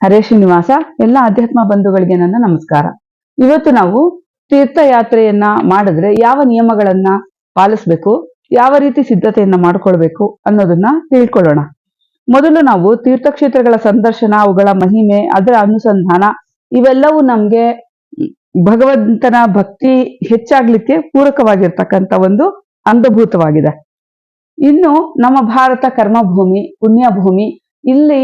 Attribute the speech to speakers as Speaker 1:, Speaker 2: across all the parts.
Speaker 1: ಹರೇ ಶ್ರೀನಿವಾಸ, ಎಲ್ಲ ಅಧ್ಯಾತ್ಮ ಬಂಧುಗಳಿಗೆ ನನ್ನ ನಮಸ್ಕಾರ. ಇವತ್ತು ನಾವು ತೀರ್ಥಯಾತ್ರೆಯನ್ನ ಮಾಡಿದ್ರೆ ಯಾವ ನಿಯಮಗಳನ್ನ ಪಾಲಿಸ್ಬೇಕು, ಯಾವ ರೀತಿ ಸಿದ್ಧತೆಯನ್ನ ಮಾಡ್ಕೊಳ್ಬೇಕು ಅನ್ನೋದನ್ನ ತಿಳ್ಕೊಳ್ಳೋಣ. ಮೊದಲು ನಾವು ತೀರ್ಥಕ್ಷೇತ್ರಗಳ ಸಂದರ್ಶನ, ಅವುಗಳ ಮಹಿಮೆ, ಅದರ ಅನುಸಂಧಾನ, ಇವೆಲ್ಲವೂ ನಮ್ಗೆ ಭಗವಂತನ ಭಕ್ತಿ ಹೆಚ್ಚಾಗ್ಲಿಕ್ಕೆ ಪೂರಕವಾಗಿರ್ತಕ್ಕಂಥ ಒಂದು ಅಂಗಭೂತವಾಗಿದೆ. ಇನ್ನು ನಮ್ಮ ಭಾರತ ಕರ್ಮಭೂಮಿ, ಪುಣ್ಯಭೂಮಿ ಇಲ್ಲಿ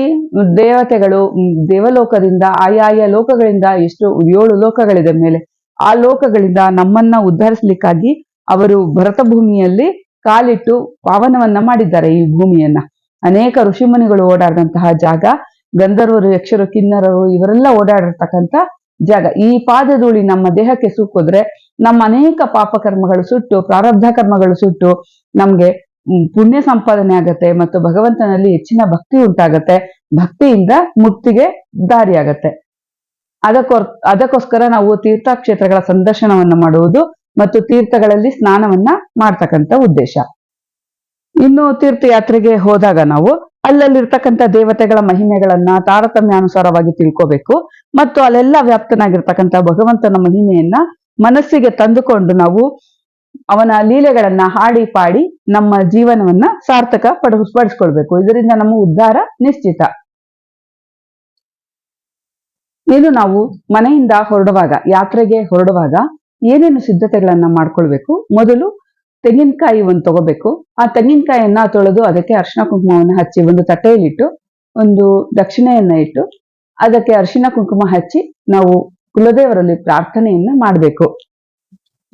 Speaker 1: ದೇವತೆಗಳು ದೇವಲೋಕದಿಂದ, ಆಯಾಯ ಲೋಕಗಳಿಂದ ಎಷ್ಟು ಏಳು ಲೋಕಗಳಿದೆ ಮೇಲೆ, ಆ ಲೋಕಗಳಿಂದ ನಮ್ಮನ್ನ ಉದ್ಧರಿಸ್ಲಿಕ್ಕಾಗಿ ಅವರು ಭರತ ಭೂಮಿಯಲ್ಲಿ ಕಾಲಿಟ್ಟು ಪಾವನವನ್ನ ಮಾಡಿದ್ದಾರೆ ಈ ಭೂಮಿಯನ್ನ. ಅನೇಕ ಋಷಿಮುನಿಗಳು ಓಡಾಡಿದಂತಹ ಜಾಗ, ಗಂಧರ್ವರು, ಯಕ್ಷರು, ಕಿನ್ನರರು, ಇವರೆಲ್ಲ ಓಡಾಡಿರ್ತಕ್ಕಂಥ ಜಾಗ. ಈ ಪಾದಧೂಳಿ ನಮ್ಮ ದೇಹಕ್ಕೆ ಸುಕ್ಕಿದ್ರೆ ನಮ್ಮ ಅನೇಕ ಪಾಪ ಕರ್ಮಗಳು ಸುಟ್ಟು, ಪ್ರಾರಬ್ಧ ಕರ್ಮಗಳು ಸುಟ್ಟು ನಮ್ಗೆ ಪುಣ್ಯ ಸಂಪಾದನೆ ಆಗತ್ತೆ ಮತ್ತು ಭಗವಂತನಲ್ಲಿ ಹೆಚ್ಚಿನ ಭಕ್ತಿ ಉಂಟಾಗತ್ತೆ. ಭಕ್ತಿಯಿಂದ ಮುಕ್ತಿಗೆ ದಾರಿಯಾಗತ್ತೆ. ಅದಕ್ಕೋ ಅದಕ್ಕೋಸ್ಕರ ನಾವು ತೀರ್ಥಕ್ಷೇತ್ರಗಳ ಸಂದರ್ಶನವನ್ನ ಮಾಡುವುದು ಮತ್ತು ತೀರ್ಥಗಳಲ್ಲಿ ಸ್ನಾನವನ್ನ ಮಾಡ್ತಕ್ಕಂಥ ಉದ್ದೇಶ. ಇನ್ನು ತೀರ್ಥಯಾತ್ರೆಗೆ ಹೋದಾಗ ನಾವು ಅಲ್ಲಲ್ಲಿರ್ತಕ್ಕಂಥ ದೇವತೆಗಳ ಮಹಿಮೆಗಳನ್ನ ತಾರತಮ್ಯಾನುಸಾರವಾಗಿ ತಿಳ್ಕೋಬೇಕು ಮತ್ತು ಅಲ್ಲೆಲ್ಲ ವ್ಯಾಪ್ತನಾಗಿರ್ತಕ್ಕಂಥ ಭಗವಂತನ ಮಹಿಮೆಯನ್ನ ಮನಸ್ಸಿಗೆ ತಂದುಕೊಂಡು ನಾವು ಅವನ ಲೀಲೆಗಳನ್ನ ಹಾಡಿ ಪಾಡಿ ನಮ್ಮ ಜೀವನವನ್ನ ಸಾರ್ಥಕ ಪಡ, ಪಡಿಸ್ಕೊಳ್ಬೇಕು. ಇದರಿಂದ ನಮ್ಮ ಉದ್ಧಾರ ನಿಶ್ಚಿತ. ಇನ್ನು ನಾವು ಮನೆಯಿಂದ ಹೊರಡುವಾಗ, ಯಾತ್ರೆಗೆ ಹೊರಡುವಾಗ ಏನೇನು ಸಿದ್ಧತೆಗಳನ್ನ ಮಾಡ್ಕೊಳ್ಬೇಕು? ಮೊದಲು ತೆಂಗಿನಕಾಯಿ ಒಂದು ತಗೋಬೇಕು. ಆ ತೆಂಗಿನಕಾಯಿಯನ್ನ ತೊಳೆದು ಅದಕ್ಕೆ ಅರಿಶಿನ ಕುಂಕುಮವನ್ನು ಹಚ್ಚಿ ಒಂದು ತಟ್ಟೆಯಲ್ಲಿಟ್ಟು, ಒಂದು ದಕ್ಷಿಣೆಯನ್ನ ಇಟ್ಟು, ಅದಕ್ಕೆ ಅರಿಶಿನ ಕುಂಕುಮ ಹಚ್ಚಿ ನಾವು ಕುಲದೇವರಲ್ಲಿ ಪ್ರಾರ್ಥನೆಯನ್ನ ಮಾಡಬೇಕು.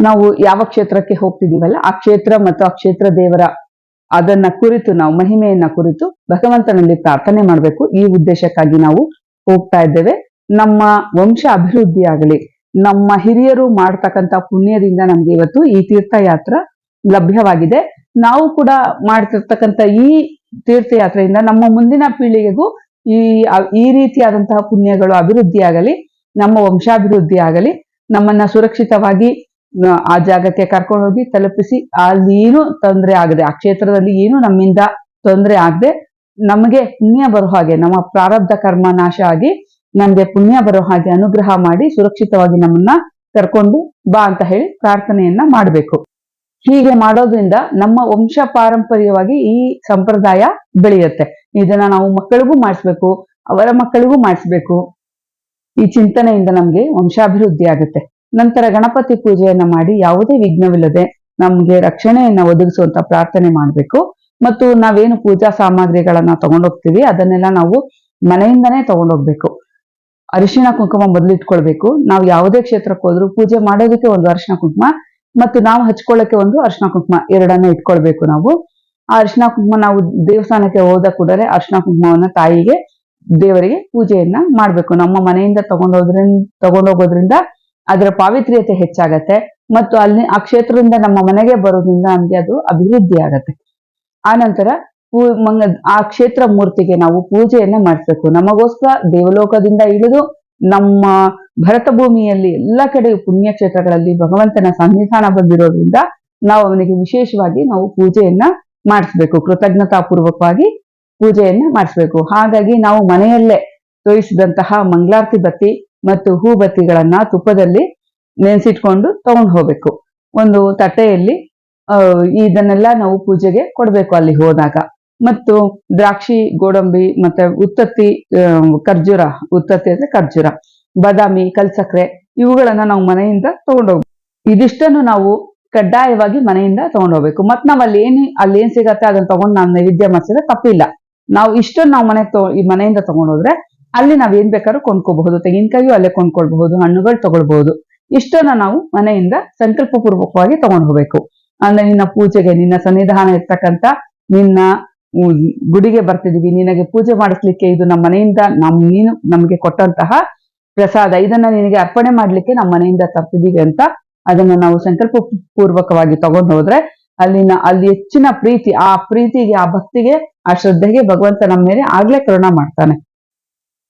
Speaker 1: ನಾವು ಯಾವ ಕ್ಷೇತ್ರಕ್ಕೆ ಹೋಗ್ತಿದೀವಲ್ಲ, ಆ ಕ್ಷೇತ್ರ ಮತ್ತು ಆ ಕ್ಷೇತ್ರ ದೇವರ ಅದನ್ನ ಕುರಿತು ನಾವು, ಮಹಿಮೆಯನ್ನ ಕುರಿತು ಭಗವಂತನಲ್ಲಿ ಪ್ರಾರ್ಥನೆ ಮಾಡಬೇಕು. ಈ ಉದ್ದೇಶಕ್ಕಾಗಿ ನಾವು ಹೋಗ್ತಾ ಇದ್ದೇವೆ. ನಮ್ಮ ವಂಶ ಅಭಿವೃದ್ಧಿ ಆಗಲಿ, ನಮ್ಮ ಹಿರಿಯರು ಮಾಡ್ತಕ್ಕಂಥ ಪುಣ್ಯದಿಂದ ನಮ್ಗೆ ಇವತ್ತು ಈ ತೀರ್ಥಯಾತ್ರ ಲಭ್ಯವಾಗಿದೆ. ನಾವು ಕೂಡ ಮಾಡ್ತಿರ್ತಕ್ಕಂಥ ಈ ತೀರ್ಥಯಾತ್ರೆಯಿಂದ ನಮ್ಮ ಮುಂದಿನ ಪೀಳಿಗೆಗೂ ಈ ಈ ರೀತಿಯಾದಂತಹ ಪುಣ್ಯಗಳು ಅಭಿವೃದ್ಧಿ ಆಗಲಿ, ನಮ್ಮ ವಂಶಾಭಿವೃದ್ಧಿ ಆಗಲಿ, ನಮ್ಮನ್ನ ಸುರಕ್ಷಿತವಾಗಿ ಆ, ಜಾಗಕ್ಕೆ ಕರ್ಕೊಂಡು ಹೋಗಿ ತಲುಪಿಸಿ ಅಲ್ಲಿ ಏನು ತೊಂದರೆ ಆಗದೆ ಆ ಕ್ಷೇತ್ರದಲ್ಲಿ ಏನು ನಮ್ಮಿಂದ ತೊಂದರೆ ಆಗದೆ ನಮಗೆ ಪುಣ್ಯ ಬರೋ ಹಾಗೆ ನಮ್ಮ ಪ್ರಾರಬ್ಧ ಕರ್ಮ ನಾಶ ಆಗಿ ನಮ್ಗೆ ಪುಣ್ಯ ಬರೋ ಹಾಗೆ ಅನುಗ್ರಹ ಮಾಡಿ ಸುರಕ್ಷಿತವಾಗಿ ನಮ್ಮನ್ನ ಕರ್ಕೊಂಡು ಬಾ ಅಂತ ಹೇಳಿ ಪ್ರಾರ್ಥನೆಯನ್ನ ಮಾಡಬೇಕು. ಹೀಗೆ ಮಾಡೋದ್ರಿಂದ ನಮ್ಮ ವಂಶ ಪಾರಂಪರ್ಯವಾಗಿ ಈ ಸಂಪ್ರದಾಯ ಬೆಳೆಯುತ್ತೆ. ಇದನ್ನ ನಾವು ಮಕ್ಕಳಿಗೂ ಮಾಡಿಸ್ಬೇಕು ಅವರ ಮಕ್ಕಳಿಗೂ ಮಾಡಿಸ್ಬೇಕು. ಈ ಚಿಂತನೆಯಿಂದ ನಮ್ಗೆ ವಂಶಾಭಿವೃದ್ಧಿ ಆಗುತ್ತೆ. ನಂತರ ಗಣಪತಿ ಪೂಜೆಯನ್ನ ಮಾಡಿ ಯಾವುದೇ ವಿಘ್ನವಿಲ್ಲದೆ ನಮ್ಗೆ ರಕ್ಷಣೆಯನ್ನ ಒದಗಿಸುವಂತ ಪ್ರಾರ್ಥನೆ ಮಾಡಬೇಕು. ಮತ್ತು ನಾವೇನು ಪೂಜಾ ಸಾಮಗ್ರಿಗಳನ್ನ ತಗೊಂಡೋಗ್ತೀವಿ, ಅದನ್ನೆಲ್ಲ ನಾವು ಮನೆಯಿಂದನೇ ತಗೊಂಡೋಗ್ಬೇಕು. ಅರಿಶಿನ ಕುಂಕುಮ ಮೊದಲಿಟ್ಕೊಳ್ಬೇಕು. ನಾವು ಯಾವುದೇ ಕ್ಷೇತ್ರಕ್ಕೆ ಹೋದ್ರು ಪೂಜೆ ಮಾಡೋದಕ್ಕೆ ಒಂದು ಅರಿಶಿನ ಕುಂಕುಮ, ಮತ್ತು ನಾವು ಹಚ್ಕೊಳ್ಳಕ್ಕೆ ಒಂದು ಅರಿಶಿನ ಕುಂಕುಮ, ಎರಡನ್ನ ಇಟ್ಕೊಳ್ಬೇಕು ನಾವು. ಆ ಅರಿಶಿನ ಕುಂಕುಮ ನಾವು ದೇವಸ್ಥಾನಕ್ಕೆ ಹೋದ ಕೂಡಲೇ ಅರಿಶಿನ ಕುಂಕುಮವನ್ನ ತಾಯಿಗೆ, ದೇವರಿಗೆ ಪೂಜೆಯನ್ನ ಮಾಡ್ಬೇಕು. ನಮ್ಮ ಮನೆಯಿಂದ ತಗೊಂಡೋದ್ರಿಂದ ತಗೊಂಡೋಗೋದ್ರಿಂದ ಅದರ ಪಾವಿತ್ರ್ಯತೆ ಹೆಚ್ಚಾಗತ್ತೆ ಮತ್ತು ಅಲ್ಲಿ ಆ ಕ್ಷೇತ್ರದಿಂದ ನಮ್ಮ ಮನೆಗೆ ಬರೋದ್ರಿಂದ ನಮ್ಗೆ ಅದು ಅಭಿವೃದ್ಧಿ ಆಗತ್ತೆ. ಆ ನಂತರ ಪೂ- ಆ ಕ್ಷೇತ್ರ ಮೂರ್ತಿಗೆ ನಾವು ಪೂಜೆಯನ್ನ ಮಾಡಿಸ್ಬೇಕು ನಮಗೋಸ್ಕರ ದೇವಲೋಕದಿಂದ ಇಳಿದು ನಮ್ಮ ಭರತ ಭೂಮಿಯಲ್ಲಿ ಎಲ್ಲ ಕಡೆ ಪುಣ್ಯಕ್ಷೇತ್ರಗಳಲ್ಲಿ ಭಗವಂತನ ಸನ್ನಿಧಾನ ಬಂದಿರೋದ್ರಿಂದ ನಾವು ಅವನಿಗೆ ವಿಶೇಷವಾಗಿ ನಾವು ಪೂಜೆಯನ್ನ ಮಾಡಿಸ್ಬೇಕು. ಕೃತಜ್ಞತಾ ಪೂರ್ವಕವಾಗಿ ಪೂಜೆಯನ್ನ ಮಾಡಿಸ್ಬೇಕು. ಹಾಗಾಗಿ ನಾವು ಮನೆಯಲ್ಲೇ ತೋರಿಸಿದಂತಹ ಮಂಗಳಾರತಿ ಬತ್ತಿ ಮತ್ತು ಹೂಬತ್ತಿಗಳನ್ನ ತುಪ್ಪದಲ್ಲಿ ನೆನೆಸಿಟ್ಕೊಂಡು ತಗೊಂಡು ಹೋಗ್ಬೇಕು. ಒಂದು ತಟ್ಟೆಯಲ್ಲಿ ಇದನ್ನೆಲ್ಲ ನಾವು ಪೂಜೆಗೆ ಕೊಡಬೇಕು ಅಲ್ಲಿ ಹೋದಾಗ. ಮತ್ತು ದ್ರಾಕ್ಷಿ, ಗೋಡಂಬಿ ಮತ್ತೆ ಉತ್ತತ್ತಿ ಖರ್ಜೂರ, ಉತ್ತತ್ತಿ ಅಂದ್ರೆ ಖರ್ಜೂರ, ಬಾದಾಮಿ, ಕಲ್ಸಕ್ರೆ, ಇವುಗಳನ್ನ ನಾವು ಮನೆಯಿಂದ ತಗೊಂಡೋಗ್ಬೇಕು ಇದಿಷ್ಟನ್ನು ನಾವು ಕಡ್ಡಾಯವಾಗಿ ಮನೆಯಿಂದ ತಗೊಂಡೋಗ್ಬೇಕು ಮತ್ ನಾವ್ ಅಲ್ಲಿ ಏನ್ ಅಲ್ಲಿ ಏನ್ ಸಿಗತ್ತೆ ಅದನ್ನ ತಗೊಂಡು ನಾವು ನೈವೇದ್ಯ ಮಾಡಿಸಿದ್ರೆ ತಪ್ಪಿಲ್ಲ. ನಾವು ಇಷ್ಟನ್ನು ನಾವು ಮನೆಗೆ ತಗೊ ಈ ಮನೆಯಿಂದ ತಗೊಂಡೋದ್ರೆ ಅಲ್ಲಿ ನಾವ್ ಏನ್ ಬೇಕಾದ್ರೂ ಕೊಂಡ್ಕೋಬಹುದು. ತೆಂಗಿನಕಾಯಿಯು ಅಲ್ಲೇ ಕೊಂಡ್ಕೊಳ್ಬಹುದು, ಹಣ್ಣುಗಳು ತಗೊಳ್ಬಹುದು. ಇಷ್ಟನ್ನ ನಾವು ಮನೆಯಿಂದ ಸಂಕಲ್ಪ ಪೂರ್ವಕವಾಗಿ ತಗೊಂಡು ಹೋಗ್ಬೇಕು. ಅಂದ್ರೆ ನಿನ್ನ ಪೂಜೆಗೆ, ನಿನ್ನ ಸನ್ನಿಧಾನ ಇರ್ತಕ್ಕಂತ ನಿನ್ನ ಗುಡಿಗೆ ಬರ್ತಿದೀವಿ, ನಿನಗೆ ಪೂಜೆ ಮಾಡಿಸ್ಲಿಕ್ಕೆ ಇದು ನಮ್ಮ ಮನೆಯಿಂದ ನಮ್, ನೀನು ನಮ್ಗೆ ಕೊಟ್ಟಂತಹ ಪ್ರಸಾದ, ಇದನ್ನ ನಿನಗೆ ಅರ್ಪಣೆ ಮಾಡ್ಲಿಕ್ಕೆ ನಮ್ಮ ಮನೆಯಿಂದ ತರ್ತಿದೀವಿ ಅಂತ ಅದನ್ನ ನಾವು ಸಂಕಲ್ಪ ಪೂರ್ವಕವಾಗಿ ತಗೊಂಡು ಹೋದ್ರೆ ಅಲ್ಲಿನ, ಅಲ್ಲಿ ಹೆಚ್ಚಿನ ಪ್ರೀತಿ, ಆ ಪ್ರೀತಿಗೆ, ಆ ಭಕ್ತಿಗೆ, ಆ ಶ್ರದ್ಧೆಗೆ ಭಗವಂತ ನಮ್ಮ ಮೇಲೆ ಆಗ್ಲೇ ಕರುಣ ಮಾಡ್ತಾನೆ.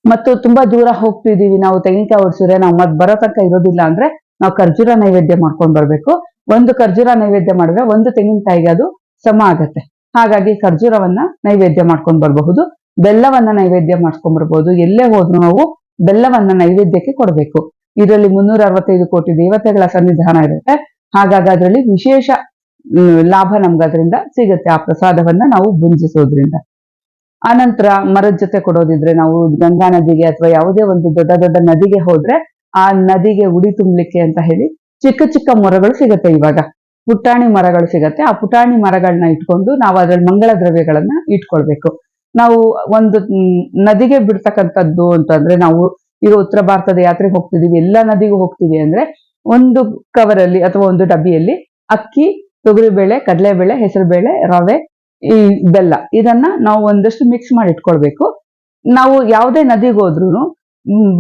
Speaker 1: ಮತ್ತು ತುಂಬಾ ದೂರ ಹೋಗ್ತಿದೀವಿ ನಾವು ತೆಂಗಿನಕಾಯಿ ಹೊಡ್ಸಿದ್ರೆ ನಾವು ಮತ್ ಬರೋ ತನಕ ಇರೋದಿಲ್ಲ ಅಂದ್ರೆ ನಾವು ಖರ್ಜೂರ ನೈವೇದ್ಯ ಮಾಡ್ಕೊಂಡು ಬರ್ಬೇಕು. ಒಂದು ಖರ್ಜೂರ ನೈವೇದ್ಯ ಮಾಡಿದ್ರೆ ಒಂದು ತೆಂಗಿನಕಾಯಿಗೆ ಅದು ಸಮ ಆಗತ್ತೆ. ಹಾಗಾಗಿ ಖರ್ಜೂರವನ್ನ ನೈವೇದ್ಯ ಮಾಡ್ಕೊಂಡ್ ಬರಬಹುದು. ಬೆಲ್ಲವನ್ನ ನೈವೇದ್ಯ ಮಾಡ್ಕೊಂಡ್ಬರ್ಬೋದು ಎಲ್ಲೇ ಹೋದ್ರು ನಾವು ಬೆಲ್ಲವನ್ನ ನೈವೇದ್ಯಕ್ಕೆ ಕೊಡಬೇಕು. ಇದರಲ್ಲಿ ಮುನ್ನೂರ ಅರವತ್ತೈದು ಕೋಟಿ ದೇವತೆಗಳ ಸನ್ನಿಧಾನ ಇರುತ್ತೆ. ಹಾಗಾಗಿ ಅದರಲ್ಲಿ ವಿಶೇಷ ಲಾಭ ನಮ್ಗೆ ಅದರಿಂದ ಸಿಗುತ್ತೆ. ಆ ಪ್ರಸಾದವನ್ನ ನಾವು ಭುಂಜಿಸೋದ್ರಿಂದ. ಆನಂತರ ಮರದ ಜೊತೆ ಕೊಡೋದಿದ್ರೆ ನಾವು ಗಂಗಾ ನದಿಗೆ ಅಥವಾ ಯಾವುದೇ ಒಂದು ದೊಡ್ಡ ದೊಡ್ಡ ನದಿಗೆ ಹೋದ್ರೆ ಆ ನದಿಗೆ ಉಡಿ ತುಂಬಲಿಕ್ಕೆ ಅಂತ ಹೇಳಿ ಚಿಕ್ಕ ಚಿಕ್ಕ ಮರಗಳು ಸಿಗತ್ತೆ ಇವಾಗ. ಪುಟಾಣಿ ಮರಗಳು ಸಿಗತ್ತೆ. ಆ ಪುಟಾಣಿ ಮರಗಳನ್ನ ಇಟ್ಕೊಂಡು ನಾವು ಅದ್ರಲ್ಲಿ ಮಂಗಳ ದ್ರವ್ಯಗಳನ್ನ ಇಟ್ಕೊಳ್ಬೇಕು. ನಾವು ಒಂದು ನದಿಗೆ ಬಿಡ್ತಕ್ಕಂಥದ್ದು ಅಂತಂದ್ರೆ ನಾವು ಈಗ ಉತ್ತರ ಭಾರತದ ಯಾತ್ರೆಗೆ ಹೋಗ್ತಿದೀವಿ. ಎಲ್ಲ ನದಿಗೂ ಹೋಗ್ತೀವಿ ಅಂದ್ರೆ ಒಂದು ಕವರಲ್ಲಿ ಅಥವಾ ಒಂದು ಡಬ್ಬಿಯಲ್ಲಿ ಅಕ್ಕಿ, ತೊಗರಿಬೇಳೆ, ಕಡಲೆಬೇಳೆ, ಹೆಸರುಬೇಳೆ, ರವೆ ಈ ಬೆಲ್ಲ ಇದನ್ನ ನಾವು ಒಂದಷ್ಟು ಮಿಕ್ಸ್ ಮಾಡಿ ಇಟ್ಕೊಳ್ಬೇಕು ನಾವು ಯಾವುದೇ ನದಿಗೆ ಹೋದ್ರು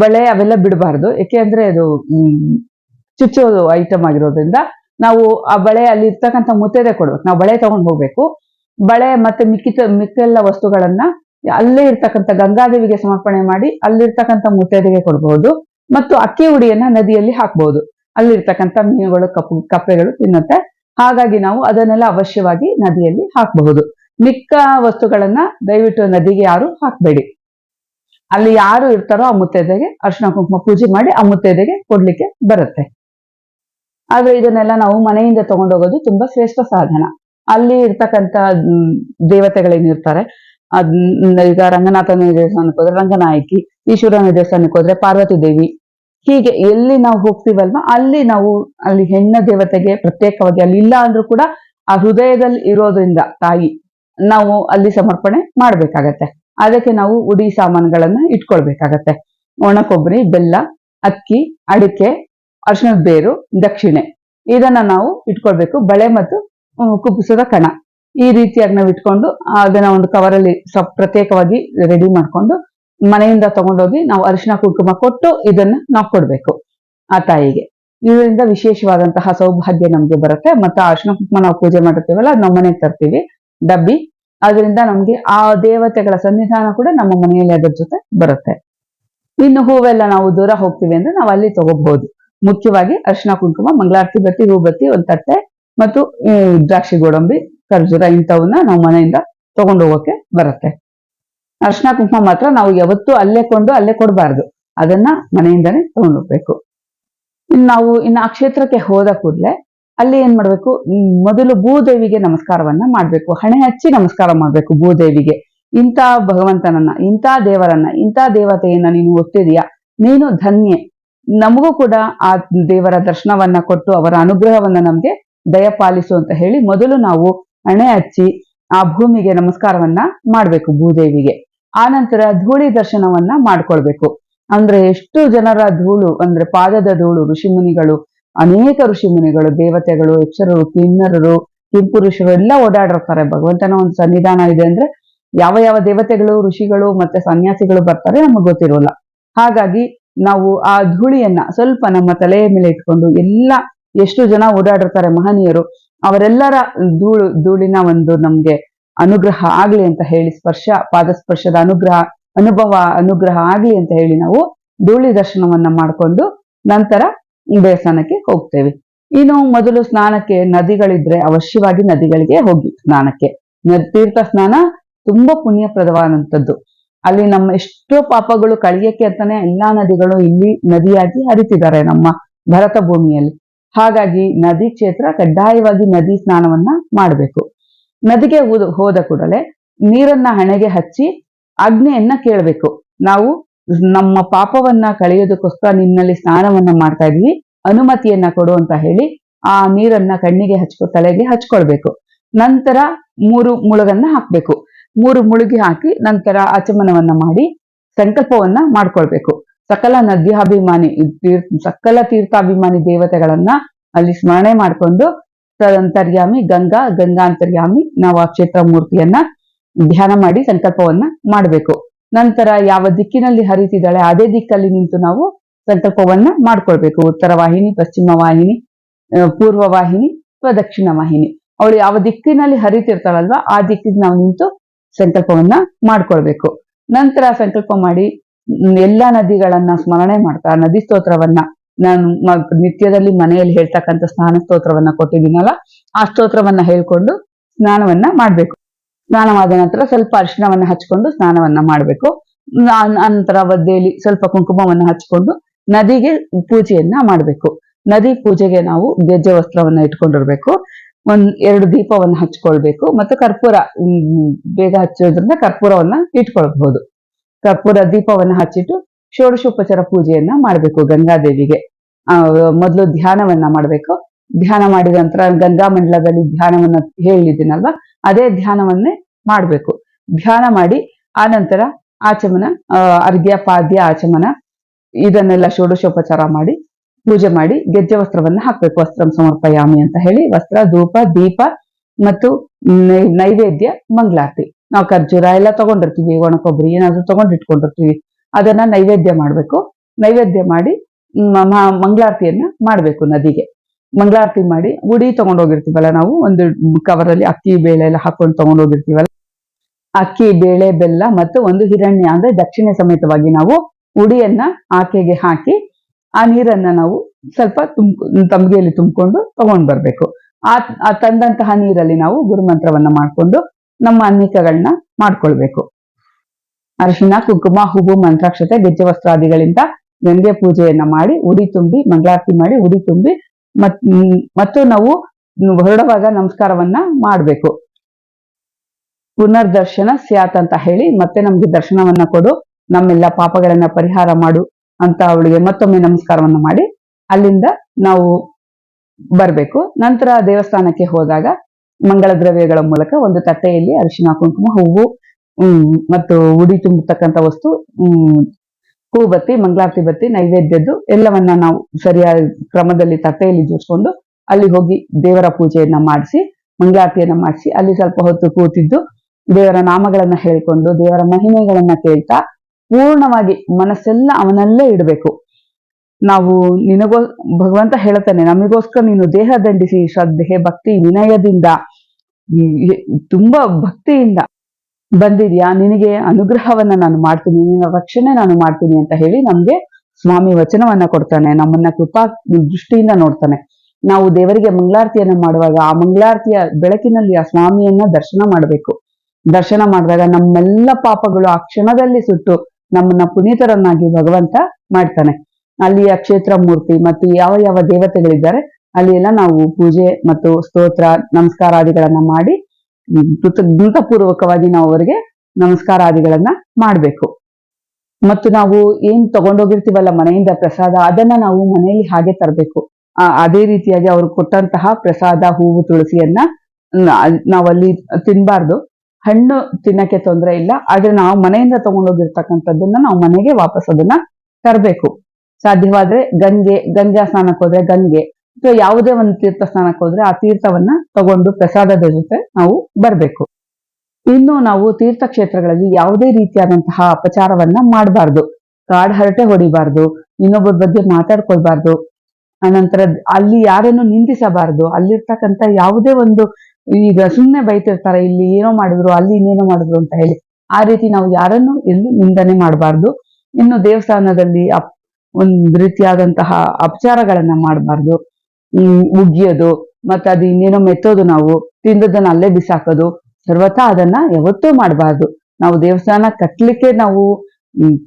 Speaker 1: ಬಳೆ ಅವೆಲ್ಲ ಬಿಡಬಾರ್ದು. ಏಕೆ ಅಂದ್ರೆ ಅದು ಚುಚ್ಚೋದು ಐಟಮ್ ಆಗಿರೋದ್ರಿಂದ ನಾವು ಆ ಬಳೆ ಅಲ್ಲಿ ಇರ್ತಕ್ಕಂಥ ಮುತ್ತೈದೆ ಕೊಡ್ಬೇಕು. ನಾವು ಬಳೆ ತಗೊಂಡು ಹೋಗ್ಬೇಕು. ಬಳೆ ಮತ್ತೆ ಮಿಕ್ಕಿತ, ಮಿಕ್ಕೆಲ್ಲ ವಸ್ತುಗಳನ್ನ ಅಲ್ಲೇ ಇರ್ತಕ್ಕಂಥ ಗಂಗಾದೇವಿಗೆ ಸಮರ್ಪಣೆ ಮಾಡಿ ಅಲ್ಲಿರ್ತಕ್ಕಂಥ ಮುತ್ತೈದೆಗೆ ಕೊಡಬಹುದು ಮತ್ತು ಅಕ್ಕಿ ಹುಡಿಯನ್ನ ನದಿಯಲ್ಲಿ ಹಾಕ್ಬಹುದು ಅಲ್ಲಿರ್ತಕ್ಕಂಥ ಮೀನುಗಳು, ಕಪ್ಪು, ಕಪ್ಪೆಗಳು ತಿನ್ನುತ್ತೆ. ಹಾಗಾಗಿ ನಾವು ಅದನ್ನೆಲ್ಲ ಅವಶ್ಯವಾಗಿ ನದಿಯಲ್ಲಿ ಹಾಕಬಹುದು. ಮಿಕ್ಕ ವಸ್ತುಗಳನ್ನ ದಯವಿಟ್ಟು ನದಿಗೆ ಯಾರು ಹಾಕಬೇಡಿ. ಅಲ್ಲಿ ಯಾರು ಇರ್ತಾರೋ ಆ ಮುತ್ತೈದೆಗೆ ಅರ್ಶಿನ ಕುಂಕುಮ ಪೂಜೆ ಮಾಡಿ ಆ ಮುತ್ತೈದೆಗೆ ಕೊಡ್ಲಿಕ್ಕೆ ಬರುತ್ತೆ. ಆದ್ರೆ ಇದನ್ನೆಲ್ಲ ನಾವು ಮನೆಯಿಂದ ತಗೊಂಡೋಗೋದು ತುಂಬಾ ಶ್ರೇಷ್ಠ ಸಾಧನ. ಅಲ್ಲಿ ಇರ್ತಕ್ಕಂಥ ಮ್, ದೇವತೆಗಳೇನಿರ್ತಾರೆ ಅದ್ ಈಗ ರಂಗನಾಥನ ದೇವಸ್ಥಾನಕ್ಕೆ ಹೋದ್ರೆ ರಂಗನಾಯಕಿ ಈಶ್ವರನ ದೇವಸ್ಥಾನಕ್ಕೆ ಹೋದ್ರೆ ಪಾರ್ವತಿ ದೇವಿ. ಹೀಗೆ ಎಲ್ಲಿ ನಾವು ಹೋಗ್ತೀವಲ್ವ ಅಲ್ಲಿ ನಾವು ಅಲ್ಲಿ ಹೆಣ್ಣ ದೇವತೆಗೆ ಪ್ರತ್ಯೇಕವಾಗಿ ಅಲ್ಲಿ ಇಲ್ಲ ಅಂದ್ರೂ ಕೂಡ ಆ ಹೃದಯದಲ್ಲಿ ಇರೋದ್ರಿಂದ ತಾಯಿ ನಾವು ಅಲ್ಲಿ ಸಮರ್ಪಣೆ ಮಾಡ್ಬೇಕಾಗತ್ತೆ. ಅದಕ್ಕೆ ನಾವು ಉಡಿ ಸಾಮಾನುಗಳನ್ನ ಇಟ್ಕೊಳ್ಬೇಕಾಗತ್ತೆ. ಒಣ ಕೊಬ್ಬರಿ ಬೆಲ್ಲ ಅಕ್ಕಿ ಅಡಿಕೆ ಅರಿಶಿಣದ ಬೇರು ದಕ್ಷಿಣೆ ಇದನ್ನ ನಾವು ಇಟ್ಕೊಳ್ಬೇಕು. ಬಳೆ ಮತ್ತು ಹ್ಮ್, ಕಣ ಈ ರೀತಿಯಾಗಿ ನಾವು ಇಟ್ಕೊಂಡು ಅದನ್ನ ಒಂದು ಕವರಲ್ಲಿ ಸ್ವಲ್ಪ ಪ್ರತ್ಯೇಕವಾಗಿ ರೆಡಿ ಮಾಡ್ಕೊಂಡು ಮನೆಯಿಂದ ತಗೊಂಡೋಗಿ ನಾವು ಅರಿಶಿನ ಕುಂಕುಮ ಕೊಟ್ಟು ಇದನ್ನ ನಾವು ಕೊಡ್ಬೇಕು ಆ ತಾಯಿಗೆ. ಇದರಿಂದ ವಿಶೇಷವಾದಂತಹ ಸೌಭಾಗ್ಯ ನಮ್ಗೆ ಬರುತ್ತೆ. ಮತ್ತೆ ಅರಿಶಿನ ಕುಂಕುಮ ನಾವು ಪೂಜೆ ಮಾಡಿರ್ತೀವಲ್ಲ ಅದು ನಮ್ಮ ಮನೆಗೆ ತರ್ತೀವಿ. ಡಬ್ಬಿ. ಅದರಿಂದ ನಮ್ಗೆ ಆ ದೇವತೆಗಳ ಸನ್ನಿಧಾನ ಕೂಡ ನಮ್ಮ ಮನೆಯಲ್ಲಿ ಅದರ ಜೊತೆ ಬರುತ್ತೆ. ಇನ್ನು ಹೂವೆಲ್ಲ ನಾವು ದೂರ ಹೋಗ್ತೀವಿ ಅಂದ್ರೆ ನಾವು ಅಲ್ಲಿ ತಗೋಬಹುದು. ಮುಖ್ಯವಾಗಿ ಅರಿಶಿನ ಕುಂಕುಮ, ಮಂಗಳಾರತಿ ಬತ್ತಿ, ಹೂ ಬತ್ತಿ, ಒಂದ್ ತಟ್ಟೆ ಮತ್ತು ದ್ರಾಕ್ಷಿ ಗೋಡಂಬಿ, ಖರ್ಜೂರ ಇಂಥವನ್ನ ನಾವು ಮನೆಯಿಂದ ತಗೊಂಡು ಹೋಗೋಕೆ ಬರುತ್ತೆ. ಅರಿಶಿನ ಕುಂಕುಮ ಮಾತ್ರ ನಾವು ಯಾವತ್ತೂ ಅಲ್ಲೇ ಕೊಂಡು ಅಲ್ಲೇ ಕೊಡಬಾರ್ದು. ಅದನ್ನ ಮನೆಯಿಂದನೇ ತಗೊಂಡೋಗ್ಬೇಕು ಇನ್ನು ನಾವು ಇನ್ನು ಆ ಕ್ಷೇತ್ರಕ್ಕೆ ಹೋದ ಕೂಡಲೇ ಅಲ್ಲಿ ಏನ್ ಮಾಡ್ಬೇಕು? ಮೊದಲು ಭೂದೇವಿಗೆ ನಮಸ್ಕಾರವನ್ನ ಮಾಡ್ಬೇಕು. ಹಣೆ ಹಚ್ಚಿ ನಮಸ್ಕಾರ ಮಾಡ್ಬೇಕು ಭೂದೇವಿಗೆ. ಇಂಥ ಭಗವಂತನನ್ನ, ಇಂಥ ದೇವರನ್ನ, ಇಂಥ ದೇವತೆಯನ್ನ ನೀನು ಒತ್ತಿದೀಯ ನೀನು ಧನ್ಯೆ. ನಮಗೂ ಕೂಡ ಆ ದೇವರ ದರ್ಶನವನ್ನ ಕೊಟ್ಟು ಅವರ ಅನುಗ್ರಹವನ್ನ ನಮ್ಗೆ ದಯಪಾಲಿಸು ಅಂತ ಹೇಳಿ ಮೊದಲು ನಾವು ಹಣೆ ಹಚ್ಚಿ ಆ ಭೂಮಿಗೆ ನಮಸ್ಕಾರವನ್ನ ಮಾಡ್ಬೇಕು ಭೂದೇವಿಗೆ. ಆ ನಂತರ ಧೂಳಿ ದರ್ಶನವನ್ನ ಮಾಡ್ಕೊಳ್ಬೇಕು. ಅಂದ್ರೆ ಎಷ್ಟು ಜನರ ಧೂಳು, ಅಂದ್ರೆ ಪಾದದ ಧೂಳು, ಋಷಿಮುನಿಗಳು, ಅನೇಕ ಋಷಿಮುನಿಗಳು, ದೇವತೆಗಳು, ಯಕ್ಷರರು, ಕಿನ್ನರರು ಕಿಂಪುರುಷರು ಎಲ್ಲ ಓಡಾಡಿರ್ತಾರೆ. ಭಗವಂತನ ಒಂದು ಸನ್ನಿಧಾನ ಇದೆ ಅಂದ್ರೆ ಯಾವ ಯಾವ ದೇವತೆಗಳು, ಋಷಿಗಳು ಮತ್ತೆ ಸನ್ಯಾಸಿಗಳು ಬರ್ತಾರೆ ನಮಗೆ ಗೊತ್ತಿರೋಲ್ಲ. ಹಾಗಾಗಿ ನಾವು ಆ ಧೂಳಿಯನ್ನ ಸ್ವಲ್ಪ ನಮ್ಮ ತಲೆಯ ಮೇಲೆ ಇಟ್ಕೊಂಡು ಎಲ್ಲ ಎಷ್ಟು ಜನ ಓಡಾಡಿರ್ತಾರೆ ಮಹನೀಯರು. ಅವರೆಲ್ಲರ ಧೂಳು, ಧೂಳಿನ ಒಂದು ನಮ್ಗೆ ಅನುಗ್ರಹ ಆಗ್ಲಿ ಅಂತ ಹೇಳಿ ಸ್ಪರ್ಶ, ಪಾದಸ್ಪರ್ಶದ ಅನುಗ್ರಹ, ಅನುಭವ, ಅನುಗ್ರಹ ಆಗ್ಲಿ ಅಂತ ಹೇಳಿ ನಾವು ಧೂಳಿ ದರ್ಶನವನ್ನ ಮಾಡ್ಕೊಂಡು ನಂತರ ದೇವಸ್ಥಾನಕ್ಕೆ ಹೋಗ್ತೇವೆ. ಇನ್ನು ಮೊದಲು ಸ್ನಾನಕ್ಕೆ ನದಿಗಳಿದ್ರೆ ಅವಶ್ಯವಾಗಿ ನದಿಗಳಿಗೆ ಹೋಗಿ ಸ್ನಾನಕ್ಕೆ. ತೀರ್ಥ ಸ್ನಾನ ತುಂಬಾ ಪುಣ್ಯಪ್ರದವಾದಂಥದ್ದು. ಅಲ್ಲಿ ನಮ್ಮ ಎಷ್ಟೋ ಪಾಪಗಳು ಕಳಿಯಕ್ಕೆ ಅಂತಾನೆ ಎಲ್ಲಾ ನದಿಗಳು ಇಲ್ಲಿ ನದಿಯಾಗಿ ಹರಿತಿದ್ದಾರೆ ನಮ್ಮ ಭರತ ಭೂಮಿಯಲ್ಲಿ ಹಾಗಾಗಿ ನದಿ ಕ್ಷೇತ್ರ ಕಡ್ಡಾಯವಾಗಿ ನದಿ ಸ್ನಾನವನ್ನ ಮಾಡಬೇಕು. ನದಿಗೆ ಹೋದ- ಕೂಡಲೇ ನೀರನ್ನ ಹಣೆಗೆ ಹಚ್ಚಿ ಆಜ್ಞೆಯನ್ನ ಕೇಳಬೇಕು. ನಾವು ನಮ್ಮ ಪಾಪವನ್ನ ಕಳೆಯೋದಕ್ಕೋಸ್ಕರ ನಿನ್ನಲ್ಲಿ ಸ್ನಾನವನ್ನ ಮಾಡ್ತಾ ಇದೀವಿ, ಅನುಮತಿಯನ್ನ ಕೊಡು ಅಂತ ಹೇಳಿ ಆ ನೀರನ್ನ ಕಣ್ಣಿಗೆ ಹಚ್ಕೊ, ತಲೆಗೆ ಹಚ್ಕೊಳ್ಬೇಕು. ನಂತರ ಮೂರು ಮುಳುಗನ್ನ ಹಾಕ್ಬೇಕು. ಮೂರು ಮುಳುಗಿ ಹಾಕಿ ನಂತರ ಆಚಮನವನ್ನ ಮಾಡಿ ಸಂಕಲ್ಪವನ್ನ ಮಾಡ್ಕೊಳ್ಬೇಕು. ಸಕಲ ನದ್ಯಾಭಿಮಾನಿ, ಸಕಲ ತೀರ್ಥಾಭಿಮಾನಿ ದೇವತೆಗಳನ್ನ ಅಲ್ಲಿ ಸ್ಮರಣೆ ಮಾಡ್ಕೊಂಡು ತದಂತರ್ಯಾಮಿ ಗಂಗಾ, ಗಂಗಾಂತರ್ಯಾಮಿ ನಾವು ಆ ಕ್ಷೇತ್ರ ಮೂರ್ತಿಯನ್ನ ಧ್ಯಾನ ಮಾಡಿ ಸಂಕಲ್ಪವನ್ನ ಮಾಡಬೇಕು. ನಂತರ ಯಾವ ದಿಕ್ಕಿನಲ್ಲಿ ಹರಿತಿದ್ದಾಳೆ, ಅದೇ ದಿಕ್ಕಲ್ಲಿ ನಿಂತು ನಾವು ಸಂಕಲ್ಪವನ್ನ ಮಾಡ್ಕೊಳ್ಬೇಕು. ಉತ್ತರ ವಾಹಿನಿ, ಪಶ್ಚಿಮ ವಾಹಿನಿ ಪೂರ್ವ ವಾಹಿನಿ ಅಥವಾ ದಕ್ಷಿಣ ವಾಹಿನಿ. ಅವಳು ಯಾವ ದಿಕ್ಕಿನಲ್ಲಿ ಹರಿತಿರ್ತಾಳಲ್ವಾ, ಆ ದಿಕ್ಕಿಗೆ ನಾವು ನಿಂತು ಸಂಕಲ್ಪವನ್ನ ಮಾಡ್ಕೊಳ್ಬೇಕು. ನಂತರ ಸಂಕಲ್ಪ ಮಾಡಿ, ಎಲ್ಲಾ ನದಿಗಳನ್ನ ಸ್ಮರಣೆ ಮಾಡ್ತಾ, ನದಿ ಸ್ತೋತ್ರವನ್ನ ನಾನು ನಿತ್ಯದಲ್ಲಿ ಮನೆಯಲ್ಲಿ ಹೇಳ್ತಕ್ಕಂಥ ಸ್ನಾನ ಸ್ತೋತ್ರವನ್ನ ಕೊಟ್ಟಿದ್ದೀನಲ್ಲ, ಆ ಸ್ತೋತ್ರವನ್ನ ಹೇಳ್ಕೊಂಡು ಸ್ನಾನವನ್ನ ಮಾಡ್ಬೇಕು. ಸ್ನಾನವಾದ ನಂತರ ಸ್ವಲ್ಪ ಅರಿಶಿಣವನ್ನ ಹಚ್ಕೊಂಡು ಸ್ನಾನವನ್ನ ಮಾಡಬೇಕು. ನಂತರ ಒದ್ದೆಯಲ್ಲಿ ಸ್ವಲ್ಪ ಕುಂಕುಮವನ್ನ ಹಚ್ಕೊಂಡು ನದಿಗೆ ಪೂಜೆಯನ್ನ ಮಾಡಬೇಕು. ನದಿ ಪೂಜೆಗೆ ನಾವು ಗೆಜ್ಜೆ ವಸ್ತ್ರವನ್ನ ಇಟ್ಕೊಂಡಿರ್ಬೇಕು. ಒಂದ್ ಎರಡು ದೀಪವನ್ನ ಹಚ್ಕೊಳ್ಬೇಕು ಮತ್ತು ಕರ್ಪೂರ ಬೇಗ ಹಚ್ಚೋದ್ರಿಂದ ಕರ್ಪೂರವನ್ನ ಇಟ್ಕೊಳ್ಬಹುದು. ಕರ್ಪೂರ ದೀಪವನ್ನ ಹಚ್ಚಿಟ್ಟು ಷೋಡಶೋಪಚಾರ ಪೂಜೆಯನ್ನ ಮಾಡಬೇಕು ಗಂಗಾದೇವಿಗೆ. ಮೊದಲು ಧ್ಯಾನವನ್ನ ಮಾಡಬೇಕು. ಧ್ಯಾನ ಮಾಡಿದ ನಂತರ ಗಂಗಾ ಮಂಡಲದಲ್ಲಿ ಧ್ಯಾನವನ್ನ ಹೇಳಿದ್ದೀನಲ್ವಾ? ಅದೇ ಧ್ಯಾನವನ್ನೇ ಮಾಡಬೇಕು. ಧ್ಯಾನ ಮಾಡಿ ಆ ನಂತರ ಆಚಮನ ಆ, ಅರ್ಘ್ಯ ಪಾದ್ಯ ಆಚಮನ ಇದನ್ನೆಲ್ಲ ಷೋಡಶೋಪಚಾರ ಮಾಡಿ ಪೂಜೆ ಮಾಡಿ ಗೆಜ್ಜೆ ವಸ್ತ್ರವನ್ನ ಹಾಕ್ಬೇಕು. ವಸ್ತ್ರಂ ಸಮರ್ಪಯಾಮಿ ಅಂತ ಹೇಳಿ ವಸ್ತ್ರ ಧೂಪ ದೀಪ ಮತ್ತು ನೈವೇದ್ಯ ಮಂಗಳಾರತಿ. ನಾವು ಖರ್ಜೂರ ಎಲ್ಲ ತಗೊಂಡಿರ್ತೀವಿ ಒಣಕೊಬ್ಬರಿ ಏನಾದ್ರು ತಗೊಂಡಿಟ್ಕೊಂಡಿರ್ತೀವಿ. ಅದನ್ನ ನೈವೇದ್ಯ ಮಾಡ್ಬೇಕು. ನೈವೇದ್ಯ ಮಾಡಿ ಮಂಗಳಾರತಿಯನ್ನ ಮಾಡ್ಬೇಕು ನದಿಗೆ. ಮಂಗಳಾರತಿ ಮಾಡಿ ಉಡಿ ತಗೊಂಡೋಗಿರ್ತೀವಲ್ಲ ನಾವು, ಒಂದು ಕವರ್ ಅಲ್ಲಿ ಅಕ್ಕಿ ಬೇಳೆ ಎಲ್ಲ ಹಾಕೊಂಡು ತಗೊಂಡೋಗಿರ್ತೀವಲ್ಲ, ಅಕ್ಕಿ, ಬೇಳೆ, ಬೆಲ್ಲ ಮತ್ತು ಒಂದು ಹಿರಣ್ಯ ಅಂದ್ರೆ ದಕ್ಷಿಣ ಸಮೇತವಾಗಿ ನಾವು ಉಡಿಯನ್ನ ಆಕೆಗೆ ಹಾಕಿ ಆ ನೀರನ್ನ ನಾವು ಸ್ವಲ್ಪ ತುಂಬ ತಂಬಿಗೆಯಲ್ಲಿ ತುಂಬಿಕೊಂಡು ತಗೊಂಡ್ ಬರ್ಬೇಕು. ಆ ಆ ತಂದಂತಹ ನೀರಲ್ಲಿ ನಾವು ಗುರುಮಂತ್ರವನ್ನ ಮಾಡ್ಕೊಂಡು ನಮ್ಮ ಅನ್ನಿಕಗಳನ್ನ ಮಾಡ್ಕೊಳ್ಬೇಕು. ಅರಿಶಿನ, ಕುಂಕುಮ, ಹೂವು, ಮಂತ್ರಾಕ್ಷತೆ ಗೆಜ್ಜೆ ವಸ್ತ್ರಾದಿಗಳಿಂದ ಗಂಗೆ ಪೂಜೆಯನ್ನ ಮಾಡಿ, ಉಡಿ ತುಂಬಿ, ಮಂಗಳಾರತಿ ಮಾಡಿ, ಉಡಿ ತುಂಬಿ, ಮತ್ ಮತ್ತು ನಾವು ಹೊರಡುವಾಗ ನಮಸ್ಕಾರವನ್ನ ಮಾಡ್ಬೇಕು. ಪುನರ್ದರ್ಶನ ಸ್ಯಾತ್ ಅಂತ ಹೇಳಿ ಮತ್ತೆ ನಮ್ಗೆ ದರ್ಶನವನ್ನ ಕೊಡು, ನಮ್ಮೆಲ್ಲ ಪಾಪಗಳನ್ನ ಪರಿಹಾರ ಮಾಡು ಅಂತ ಅವಳಿಗೆ ಮತ್ತೊಮ್ಮೆ ನಮಸ್ಕಾರವನ್ನ ಮಾಡಿ, ಅಲ್ಲಿಂದ ನಾವು ಬರ್ಬೇಕು. ನಂತರ ದೇವಸ್ಥಾನಕ್ಕೆ ಹೋದಾಗ ಮಂಗಳ ದ್ರವ್ಯಗಳ ಮೂಲಕ ಒಂದು ತಟ್ಟೆಯಲ್ಲಿ ಅರಿಶಿನ, ಕುಂಕುಮ, ಹೂವು ಮತ್ತು ಉಡಿ ತುಂಬತಕ್ಕಂತ ವಸ್ತು ಹೂ ಬತ್ತಿ ಮಂಗಳಾರತಿ ಬತ್ತಿ, ನೈವೇದ್ಯದ್ದು ಎಲ್ಲವನ್ನ ನಾವು ಸರಿಯಾದ ಕ್ರಮದಲ್ಲಿ ತಟ್ಟೆಯಲ್ಲಿ ಜೋಡಿಸ್ಕೊಂಡು ಅಲ್ಲಿ ಹೋಗಿ ದೇವರ ಪೂಜೆಯನ್ನ ಮಾಡಿಸಿ, ಮಂಗಳಾರತಿಯನ್ನ ಮಾಡಿಸಿ ಅಲ್ಲಿ ಸ್ವಲ್ಪ ಹೊತ್ತು ಕೂತಿದ್ದು ದೇವರ ನಾಮಗಳನ್ನ ಹೇಳ್ಕೊಂಡು ದೇವರ ಮಹಿಮೆಗಳನ್ನ ಕೇಳ್ತಾ ಪೂರ್ಣವಾಗಿ ಮನಸ್ಸೆಲ್ಲ ಅವನಲ್ಲೇ ಇಡಬೇಕು. ನಾವು ನಿನಗೋ, ಭಗವಂತ ಹೇಳ್ತಾನೆ ನಮಗೋಸ್ಕರ ನೀನು ದೇಹ ದಂಡಿಸಿ ಶ್ರದ್ಧೆ, ಭಕ್ತಿ, ವಿನಯದಿಂದ ತುಂಬಾ ಭಕ್ತಿಯಿಂದ ಬಂದಿದ್ಯಾ? ನಿನಗೆ ಅನುಗ್ರಹವನ್ನ ನಾನು ಮಾಡ್ತೀನಿ, ನಿನ್ನ ರಕ್ಷಣೆ ನಾನು ಮಾಡ್ತೀನಿ ಅಂತ ಹೇಳಿ ನಮ್ಗೆ ಸ್ವಾಮಿ ವಚನವನ್ನ ಕೊಡ್ತಾನೆ, ನಮ್ಮನ್ನ ಕೃಪಾ ದೃಷ್ಟಿಯಿಂದ ನೋಡ್ತಾನೆ. ನಾವು ದೇವರಿಗೆ ಮಂಗಳಾರತಿಯನ್ನ ಮಾಡುವಾಗ ಆ ಮಂಗಳಾರತಿಯ ಬೆಳಕಿನಲ್ಲಿ ಆ ಸ್ವಾಮಿಯನ್ನ ದರ್ಶನ ಮಾಡಬೇಕು. ದರ್ಶನ ಮಾಡಿದಾಗ ನಮ್ಮೆಲ್ಲ ಪಾಪಗಳು ಆ ಕ್ಷಣದಲ್ಲಿ ಸುಟ್ಟು ನಮ್ಮನ್ನ ಪುನೀತರನ್ನಾಗಿ ಭಗವಂತ ಮಾಡ್ತಾನೆ. ಅಲ್ಲಿಯ ಕ್ಷೇತ್ರ ಮೂರ್ತಿ ಮತ್ತು ಯಾವ ಯಾವ ದೇವತೆಗಳಿದ್ದಾರೆ, ಅಲ್ಲಿ ಎಲ್ಲ ನಾವು ಪೂಜೆ ಮತ್ತು ಸ್ತೋತ್ರ, ನಮಸ್ಕಾರಾದಿಗಳನ್ನ ಮಾಡಿ ಕೃತಜ್ಞತಾಪೂರ್ವಕವಾಗಿ ನಾವು ಅವರಿಗೆ ನಮಸ್ಕಾರಾದಿಗಳನ್ನ ಮಾಡಬೇಕು. ಮತ್ತು ನಾವು ಏನ್ ತಗೊಂಡೋಗಿರ್ತೀವಲ್ಲ ಮನೆಯಿಂದ ಪ್ರಸಾದ, ಅದನ್ನ ನಾವು ಮನೆಯಲ್ಲಿ ಹಾಗೆ ತರಬೇಕು. ಅದೇ ರೀತಿಯಾಗಿ ಅವರು ಕೊಟ್ಟಂತಹ ಪ್ರಸಾದ, ಹೂವು, ತುಳಸಿಯನ್ನ ನಾವಲ್ಲಿ ತಿನ್ಬಾರ್ದು. ಹಣ್ಣು ತಿನ್ನಕ್ಕೆ ತೊಂದರೆ ಇಲ್ಲ, ಆದ್ರೆ ನಾವು ಮನೆಯಿಂದ ತಗೊಂಡೋಗಿರ್ತಕ್ಕಂಥದ್ದನ್ನ ನಾವು ಮನೆಗೆ ವಾಪಸ್ ಅದನ್ನ ತರಬೇಕು. ಸಾಧ್ಯವಾದ್ರೆ ಗಂಗೆ ಗಂಗಾ ಸ್ನಾನಕ್ಕೆ ಹೋದ್ರೆ ಗಂಗೆ ಅಥವಾ ಯಾವುದೇ ಒಂದು ತೀರ್ಥ ಸ್ನಾನಕ್ಕೆ ಹೋದ್ರೆ ಆ ತೀರ್ಥವನ್ನ ತಗೊಂಡು ಪ್ರಸಾದದ ಜೊತೆ ನಾವು ಬರ್ಬೇಕು. ಇನ್ನು ನಾವು ತೀರ್ಥಕ್ಷೇತ್ರಗಳಲ್ಲಿ ಯಾವುದೇ ರೀತಿಯಾದಂತಹ ಅಪಚಾರವನ್ನ ಮಾಡಬಾರ್ದು. ಕಾಡ್ ಹರಟೆ ಹೊಡಿಬಾರ್ದು. ಇನ್ನೊಬ್ಬರ ಬಗ್ಗೆ ಮಾತಾಡ್ಕೊಳ್ಬಾರ್ದು. ಅನಂತರ ಅಲ್ಲಿ ಯಾರನ್ನು ನಿಂದಿಸಬಾರ್ದು. ಅಲ್ಲಿರ್ತಕ್ಕಂಥ ಯಾವುದೇ ಒಂದು ಈಗ ಸುಮ್ಮನೆ ಬೈತಿರ್ತಾರೆ, ಇಲ್ಲಿ ಏನೋ ಮಾಡಿದ್ರು, ಅಲ್ಲಿ ಇನ್ನೇನೋ ಮಾಡಿದ್ರು ಅಂತ ಹೇಳಿ. ಆ ರೀತಿ ನಾವು ಯಾರನ್ನು ಎಲ್ಲೂ ನಿಂದನೆ ಮಾಡಬಾರ್ದು. ಇನ್ನು ದೇವಸ್ಥಾನದಲ್ಲಿ ಅಪ್ ಒಂದ್ ರೀತಿಯಾದಂತಹ ಅಪಚಾರಗಳನ್ನ ಮಾಡಬಾರ್ದು. ಹ್ಮ್ ಮತ್ತ ಅದು ಇನ್ನೇನೋ ಮೆತ್ತೋದು ನಾವು ತಿಂದದನ್ನ ಅಲ್ಲೇ ಬಿಸಾಕೋದು, ಸರ್ವತಾ ಅದನ್ನ ಯಾವತ್ತೂ ಮಾಡಬಾರ್ದು. ನಾವು ದೇವಸ್ಥಾನ ಕಟ್ಲಿಕ್ಕೆ ನಾವು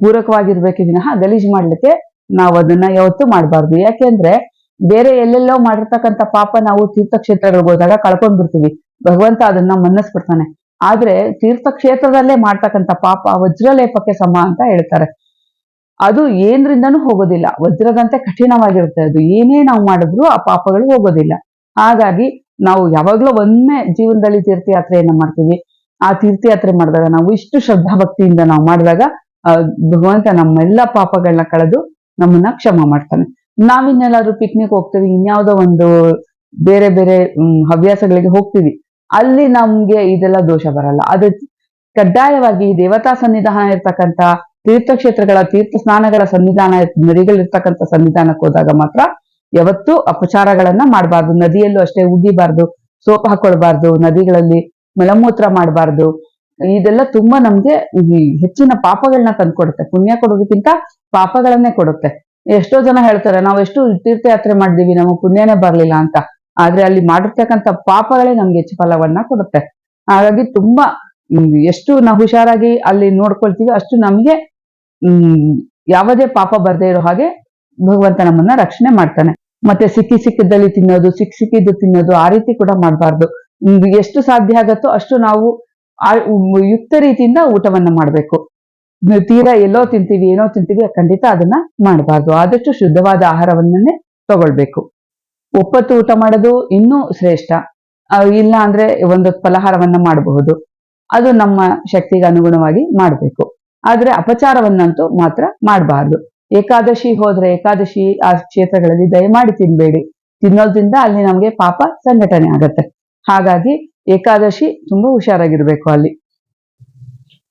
Speaker 1: ಪೂರಕವಾಗಿರ್ಬೇಕೆ ವಿನಃ ಗಲೀಜು ಮಾಡ್ಲಿಕ್ಕೆ ನಾವು ಅದನ್ನ ಯಾವತ್ತೂ ಮಾಡಬಾರ್ದು. ಯಾಕೆಂದ್ರೆ ಬೇರೆ ಎಲ್ಲೆಲ್ಲೋ ಮಾಡಿರ್ತಕ್ಕಂಥ ಪಾಪ ನಾವು ತೀರ್ಥಕ್ಷೇತ್ರಗಳಿಗೆ ಹೋದಾಗ ಕಳ್ಕೊಂಡ್ ಬಿಡ್ತೀವಿ ಭಗವಂತ ಅದನ್ನ ಮನ್ನಿಸ್ಬಿಡ್ತಾನೆ. ಆದ್ರೆ ತೀರ್ಥಕ್ಷೇತ್ರದಲ್ಲೇ ಮಾಡ್ತಕ್ಕಂಥ ಪಾಪ ವಜ್ರಲೇಪಕ್ಕೆ ಸಮ ಅಂತ ಹೇಳ್ತಾರೆ. ಅದು ಏನ್ರಿಂದನೂ ಹೋಗೋದಿಲ್ಲ. ವಜ್ರದಂತೆ ಕಠಿಣವಾಗಿರುತ್ತೆ ಅದು. ಏನೇ ನಾವು ಮಾಡಿದ್ರು ಆ ಪಾಪಗಳು ಹೋಗೋದಿಲ್ಲ. ಹಾಗಾಗಿ ನಾವು ಯಾವಾಗ್ಲೂ ಒಮ್ಮೆ ಜೀವನದಲ್ಲಿ ತೀರ್ಥಯಾತ್ರೆಯನ್ನ ಮಾಡ್ತೀವಿ. ಆ ತೀರ್ಥಯಾತ್ರೆ ಮಾಡಿದಾಗ ನಾವು ಇಷ್ಟು ಶ್ರದ್ಧಾ ಭಕ್ತಿಯಿಂದ ನಾವು ಮಾಡಿದಾಗ ಭಗವಂತ ನಮ್ಮೆಲ್ಲ ಪಾಪಗಳನ್ನ ಕಳೆದು ನಮ್ಮನ್ನ ಕ್ಷಮ ಮಾಡ್ತಾನೆ. ನಾವಿನ್ನೆಲ್ಲಾದ್ರೂ ಪಿಕ್ನಿಕ್ ಹೋಗ್ತೀವಿ, ಇನ್ಯಾವುದೋ ಒಂದು ಬೇರೆ ಬೇರೆ ಹವ್ಯಾಸಗಳಿಗೆ ಹೋಗ್ತೀವಿ. ಅಲ್ಲಿ ನಮ್ಗೆ ಇದೆಲ್ಲ ದೋಷ ಬರಲ್ಲ. ಅದು ಕಡ್ಡಾಯವಾಗಿ ದೇವತಾ ಸನ್ನಿಧಾನ ಇರ್ತಕ್ಕಂಥ ತೀರ್ಥಕ್ಷೇತ್ರಗಳ ತೀರ್ಥ ಸ್ನಾನಗಳ ಸನ್ನಿಧಾನ, ನದಿಗಳಿರ್ತಕ್ಕಂಥ ಸನ್ನಿಧಾನಕ್ಕೆ ಹೋದಾಗ ಮಾತ್ರ ಯಾವತ್ತೂ ಅಪಚಾರಗಳನ್ನ ಮಾಡಬಾರ್ದು. ನದಿಯಲ್ಲೂ ಅಷ್ಟೇ ಉಗಿಬಾರ್ದು ಸೋಪ್ ಹಾಕೊಳ್ಬಾರ್ದು, ನದಿಗಳಲ್ಲಿ ಮಲಮೂತ್ರ ಮಾಡಬಾರ್ದು. ಇದೆಲ್ಲ ತುಂಬಾ ನಮ್ಗೆ ಹೆಚ್ಚಿನ ಪಾಪಗಳನ್ನ ತಂದ್ಕೊಡುತ್ತೆ. ಪುಣ್ಯ ಕೊಡೋದಕ್ಕಿಂತ ಪಾಪಗಳನ್ನೇ ಕೊಡುತ್ತೆ. ಎಷ್ಟೋ ಜನ ಹೇಳ್ತಾರೆ, ನಾವು ಎಷ್ಟು ತೀರ್ಥಯಾತ್ರೆ ಮಾಡಿದೀವಿ, ನಮಗೆ ಪುಣ್ಯನೇ ಬರ್ಲಿಲ್ಲ ಅಂತ. ಆದ್ರೆ ಅಲ್ಲಿ ಮಾಡಿರ್ತಕ್ಕಂಥ ಪಾಪಗಳೇ ನಮ್ಗೆ ಹೆಚ್ಚು ಫಲವನ್ನ ಕೊಡುತ್ತೆ. ಹಾಗಾಗಿ ತುಂಬಾ ಎಷ್ಟು ನಾವು ಹುಷಾರಾಗಿ ಅಲ್ಲಿ ನೋಡ್ಕೊಳ್ತೀವಿ ಅಷ್ಟು ನಮಗೆ ಯಾವುದೇ ಪಾಪ ಬರದೇ ಇರೋ ಹಾಗೆ ಭಗವಂತ ನಮ್ಮನ್ನ ರಕ್ಷಣೆ ಮಾಡ್ತಾನೆ. ಮತ್ತೆ ಸಿಕ್ಕಿ ಸಿಕ್ಕಿದ್ದಲ್ಲಿ ತಿನ್ನೋದು ಸಿಕ್ ಸಿಕ್ಕಿದ್ದು ತಿನ್ನೋದು ಆ ರೀತಿ ಕೂಡ ಮಾಡಬಾರ್ದು. ಎಷ್ಟು ಸಾಧ್ಯ ಆಗತ್ತೋ ಅಷ್ಟು ನಾವು ಯುಕ್ತ ರೀತಿಯಿಂದ ಊಟವನ್ನ ಮಾಡಬೇಕು. ತೀರಾ ಎಲ್ಲೋ ತಿಂತೀವಿ, ಏನೋ ತಿಂತೀವಿ, ಖಂಡಿತ ಅದನ್ನ ಮಾಡಬಾರ್ದು. ಆದಷ್ಟು ಶುದ್ಧವಾದ ಆಹಾರವನ್ನೇ ತಗೊಳ್ಬೇಕು. ಒಪ್ಪತ್ತು ಊಟ ಮಾಡೋದು ಇನ್ನೂ ಶ್ರೇಷ್ಠ. ಇಲ್ಲ ಅಂದ್ರೆ ಒಂದು ಫಲಹಾರವನ್ನ ಮಾಡಬಹುದು. ಅದು ನಮ್ಮ ಶಕ್ತಿಗೆ ಅನುಗುಣವಾಗಿ ಮಾಡಬೇಕು. ಆದ್ರೆ ಅಪಚಾರವನ್ನಂತೂ ಮಾತ್ರ ಮಾಡಬಾರ್ದು. ಏಕಾದಶಿ ಹೋದ್ರೆ ಏಕಾದಶಿ ಆ ಕ್ಷೇತ್ರಗಳಲ್ಲಿ ದಯಮಾಡಿ ತಿನ್ಬೇಡಿ. ತಿನ್ನೋದ್ರಿಂದ ಅಲ್ಲಿ ನಮಗೆ ಪಾಪ ಸಂಘಟನೆ ಆಗತ್ತೆ. ಹಾಗಾಗಿ ಏಕಾದಶಿ ತುಂಬಾ ಹುಷಾರಾಗಿರ್ಬೇಕು ಅಲ್ಲಿ.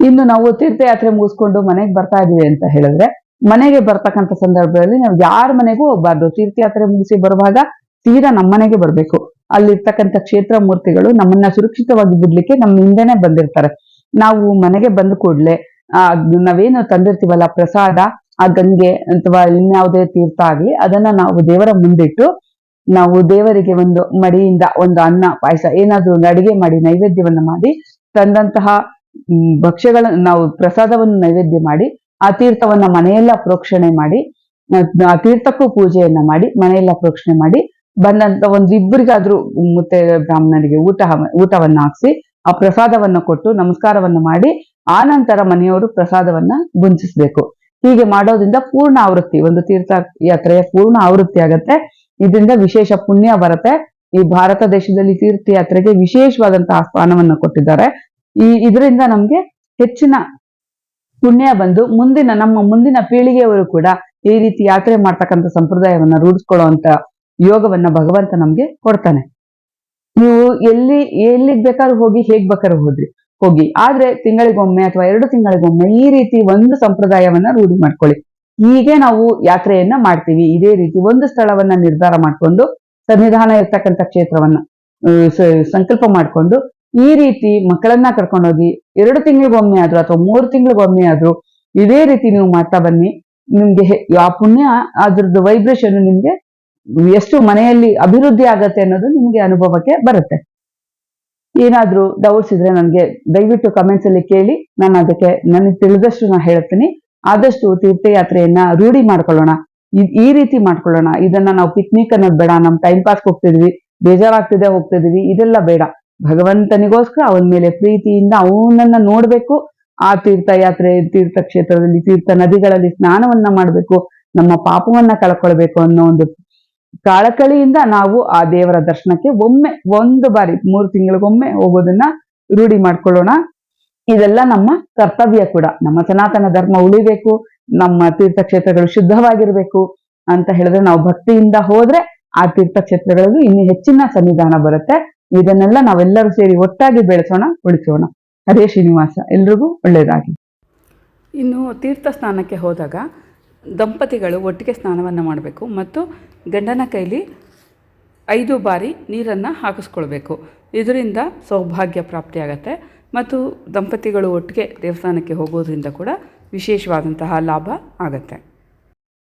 Speaker 1: ಇನ್ನು ನಾವು ತೀರ್ಥಯಾತ್ರೆ ಮುಗಿಸ್ಕೊಂಡು ಮನೆಗೆ ಬರ್ತಾ ಇದೀವಿ ಅಂತ ಹೇಳಿದ್ರೆ, ಮನೆಗೆ ಬರ್ತಕ್ಕಂಥ ಸಂದರ್ಭದಲ್ಲಿ ನಾವು ಯಾರ ಮನೆಗೂ ಹೋಗ್ಬಾರ್ದು. ತೀರ್ಥಯಾತ್ರೆ ಮುಗಿಸಿ ಬರುವಾಗ ತೀರಾ ನಮ್ಮನೆಗೆ ಬರ್ಬೇಕು. ಅಲ್ಲಿರ್ತಕ್ಕಂಥ ಕ್ಷೇತ್ರ ಮೂರ್ತಿಗಳು ನಮ್ಮನ್ನ ಸುರಕ್ಷಿತವಾಗಿ ಬಿಡ್ಲಿಕ್ಕೆ ನಮ್ಮ ಹಿಂದೆನೆ ಬಂದಿರ್ತಾರೆ. ನಾವು ಮನೆಗೆ ಬಂದ ಕೂಡ್ಲೆ ನಾವೇನು ತಂದಿರ್ತೀವಲ್ಲ ಪ್ರಸಾದ, ಆ ಗಂಗೆ ಅಥವಾ ಇನ್ಯಾವುದೇ ತೀರ್ಥ ಆಗ್ಲಿ, ಅದನ್ನ ನಾವು ದೇವರ ಮುಂದಿಟ್ಟು ನಾವು ದೇವರಿಗೆ ಒಂದು ಮಡಿಯಿಂದ ಒಂದು ಅನ್ನ, ಪಾಯಸ, ಏನಾದ್ರೂ ಒಂದು ಅಡಿಗೆ ಮಾಡಿ, ನೈವೇದ್ಯವನ್ನ ಮಾಡಿ, ತಂದಂತಹ ಭಕ್ಷ್ಯಗಳನ್ನ ಭಕ್ಷ್ಯಗಳ, ನಾವು ಪ್ರಸಾದವನ್ನು ನೈವೇದ್ಯ ಮಾಡಿ, ಆ ತೀರ್ಥವನ್ನ ಮನೆಯೆಲ್ಲ ಪ್ರೋಕ್ಷಣೆ ಮಾಡಿ ಆ- ಆ ತೀರ್ಥಕ್ಕೂ ಪೂಜೆಯನ್ನ ಮಾಡಿ, ಮನೆಯೆಲ್ಲ ಪ್ರೋಕ್ಷಣೆ ಮಾಡಿ, ಬಂದಂತ ಒಂದಿಬ್ಬರಿಗಾದ್ರೂ ಮುತ್ತೆ ಬ್ರಾಹ್ಮಣರಿಗೆ ಊಟ, ಊಟವನ್ನ ಹಾಕ್ಸಿ, ಆ ಪ್ರಸಾದವನ್ನ ಕೊಟ್ಟು, ನಮಸ್ಕಾರವನ್ನ ಮಾಡಿ ಆ ನಂತರ ಮನೆಯವರು ಪ್ರಸಾದವನ್ನ ಗುಂಜಿಸ್ಬೇಕು ಹೀಗೆ ಮಾಡೋದ್ರಿಂದ ಪೂರ್ಣ ಆವೃತ್ತಿ, ಒಂದು ತೀರ್ಥ ಯಾತ್ರೆಯ ಪೂರ್ಣ ಆವೃತ್ತಿ ಆಗತ್ತೆ. ಇದರಿಂದ ವಿಶೇಷ ಪುಣ್ಯ ಬರುತ್ತೆ. ಈ ಭಾರತ ದೇಶದಲ್ಲಿ ತೀರ್ಥಯಾತ್ರೆಗೆ ವಿಶೇಷವಾದಂತಹ ಸ್ಥಾನವನ್ನ ಕೊಟ್ಟಿದ್ದಾರೆ. ಈ, ಇದರಿಂದ ನಮ್ಗೆ ಹೆಚ್ಚಿನ ಪುಣ್ಯ ಬಂದು ಮುಂದಿನ, ನಮ್ಮ ಮುಂದಿನ ಪೀಳಿಗೆಯವರು ಕೂಡ ಈ ರೀತಿ ಯಾತ್ರೆ ಮಾಡ್ತಕ್ಕಂಥ ಸಂಪ್ರದಾಯವನ್ನ ರೂಢಿಸ್ಕೊಳ್ಳುವಂತ ಯೋಗವನ್ನ ಭಗವಂತ ನಮ್ಗೆ ಕೊಡ್ತಾನೆ. ನೀವು ಎಲ್ಲಿ, ಎಲ್ಲಿಗ್ ಬೇಕಾದ್ರೂ ಹೋಗಿ ಹೇಗ್ ಬೇಕಾದ್ರೂ ಹೋದ್ರಿ. ಹೋಗಿ. ಆದ್ರೆ ತಿಂಗಳಿಗೊಮ್ಮೆ ಅಥವಾ ಎರಡು ತಿಂಗಳಿಗೊಮ್ಮೆ ಈ ರೀತಿ ಒಂದು ಸಂಪ್ರದಾಯವನ್ನ ರೂಢಿ ಮಾಡ್ಕೊಳ್ಳಿ. ಹೀಗೆ ನಾವು ಯಾತ್ರೆಯನ್ನ ಮಾಡ್ತೀವಿ. ಇದೇ ರೀತಿ ಒಂದು ಸ್ಥಳವನ್ನ ನಿರ್ಧಾರ ಮಾಡ್ಕೊಂಡು ಸನ್ನಿಧಾನ ಇರ್ತಕ್ಕಂಥ ಕ್ಷೇತ್ರವನ್ನ ಸಂಕಲ್ಪ ಮಾಡ್ಕೊಂಡು ಈ ರೀತಿ ಮಕ್ಕಳನ್ನ ಕರ್ಕೊಂಡೋಗಿ ಎರಡು ತಿಂಗಳಿಗೊಮ್ಮೆ ಆದ್ರೂ ಅಥವಾ ಮೂರು ತಿಂಗಳಿಗೊಮ್ಮೆ ಆದ್ರೂ ಇದೇ ರೀತಿ ನೀವು ಮಾಡ್ತಾ ಬನ್ನಿ. ನಿಮ್ಗೆ ಆ ಪುಣ್ಯ, ಅದ್ರದ್ದು ವೈಬ್ರೇಷನ್ ನಿಮ್ಗೆ ಎಷ್ಟು ಮನೆಯಲ್ಲಿ ಅಭಿವೃದ್ಧಿ ಆಗತ್ತೆ ಅನ್ನೋದು ನಿಮ್ಗೆ ಅನುಭವಕ್ಕೆ ಬರುತ್ತೆ. ಏನಾದ್ರೂ ಡೌಟ್ಸ್ ಇದ್ರೆ ನನಗೆ ದಯವಿಟ್ಟು ಕಮೆಂಟ್ಸ್ ಅಲ್ಲಿ ಕೇಳಿ, ನಾನು ಅದಕ್ಕೆ ನನಗೆ ತಿಳಿದಷ್ಟು ನಾನು ಹೇಳ್ತೀನಿ. ಆದಷ್ಟು ತೀರ್ಥಯಾತ್ರೆಯನ್ನ ರೂಢಿ ಮಾಡ್ಕೊಳ್ಳೋಣ. ಈ ರೀತಿ ಮಾಡ್ಕೊಳ್ಳೋಣ. ಇದನ್ನ ನಾವು ಪಿಕ್ನಿಕ್ ಅನ್ನೋದು ಬೇಡ, ನಮ್ ಟೈಮ್ ಪಾಸ್ ಹೋಗ್ತಿದ್ವಿ, ಬೇಜಾರಾಗ್ತಿದೆ ಹೋಗ್ತಿದ್ವಿ, ಇದೆಲ್ಲ ಬೇಡ. ಭಗವಂತನಿಗೋಸ್ಕರ ಅವನ ಮೇಲೆ ಪ್ರೀತಿಯಿಂದ ಅವನನ್ನ ನೋಡ್ಬೇಕು. ಆ ತೀರ್ಥಯಾತ್ರೆ ತೀರ್ಥ ಕ್ಷೇತ್ರದಲ್ಲಿ ತೀರ್ಥ ನದಿಗಳಲ್ಲಿ ಸ್ನಾನವನ್ನ ಮಾಡ್ಬೇಕು. ನಮ್ಮ ಪಾಪವನ್ನ ಕಳ್ಕೊಳ್ಬೇಕು ಅನ್ನೋ ಒಂದು ಕಾಳಕಳಿಯಿಂದ ನಾವು ಆ ದೇವರ ದರ್ಶನಕ್ಕೆ ಒಮ್ಮೆ, ಒಂದು ಬಾರಿ, ಮೂರು ತಿಂಗಳಿಗೊಮ್ಮೆ ಹೋಗೋದನ್ನ ರೂಢಿ ಮಾಡ್ಕೊಳ್ಳೋಣ. ಇದೆಲ್ಲ ನಮ್ಮ ಕರ್ತವ್ಯ ಕೂಡ. ನಮ್ಮ ಸನಾತನ ಧರ್ಮ ಉಳಿಬೇಕು, ನಮ್ಮ ತೀರ್ಥಕ್ಷೇತ್ರಗಳು ಶುದ್ಧವಾಗಿರ್ಬೇಕು ಅಂತ ಹೇಳಿದ್ರೆ ನಾವು ಭಕ್ತಿಯಿಂದ ಹೋದ್ರೆ ಆ ತೀರ್ಥಕ್ಷೇತ್ರಗಳಿಗೂ ಇನ್ನು ಹೆಚ್ಚಿನ ಸನ್ನಿಧಾನ ಬರುತ್ತೆ. ಇದನ್ನೆಲ್ಲ ನಾವೆಲ್ಲರೂ ಸೇರಿ ಒಟ್ಟಾಗಿ ಬೆಳೆಸೋಣ, ಉಳಿಸೋಣ. ಅದೇ ಶ್ರೀನಿವಾಸ. ಎಲ್ರಿಗೂ ಒಳ್ಳೇದಾಗಿ
Speaker 2: ಇನ್ನು ತೀರ್ಥ ಸ್ನಾನಕ್ಕೆ ಹೋದಾಗ ದಂಪತಿಗಳು ಒಟ್ಟಿಗೆ ಸ್ನಾನವನ್ನು ಮಾಡಬೇಕು ಮತ್ತು ಗಂಡನ ಕೈಲಿ ಐದು ಬಾರಿ ನೀರನ್ನು ಹಾಕಿಸ್ಕೊಳ್ಬೇಕು. ಇದರಿಂದ ಸೌಭಾಗ್ಯ ಪ್ರಾಪ್ತಿಯಾಗತ್ತೆ. ಮತ್ತು ದಂಪತಿಗಳು ಒಟ್ಟಿಗೆ ದೇವಸ್ಥಾನಕ್ಕೆ ಹೋಗೋದ್ರಿಂದ ಕೂಡ ವಿಶೇಷವಾದಂತಹ ಲಾಭ ಆಗತ್ತೆ.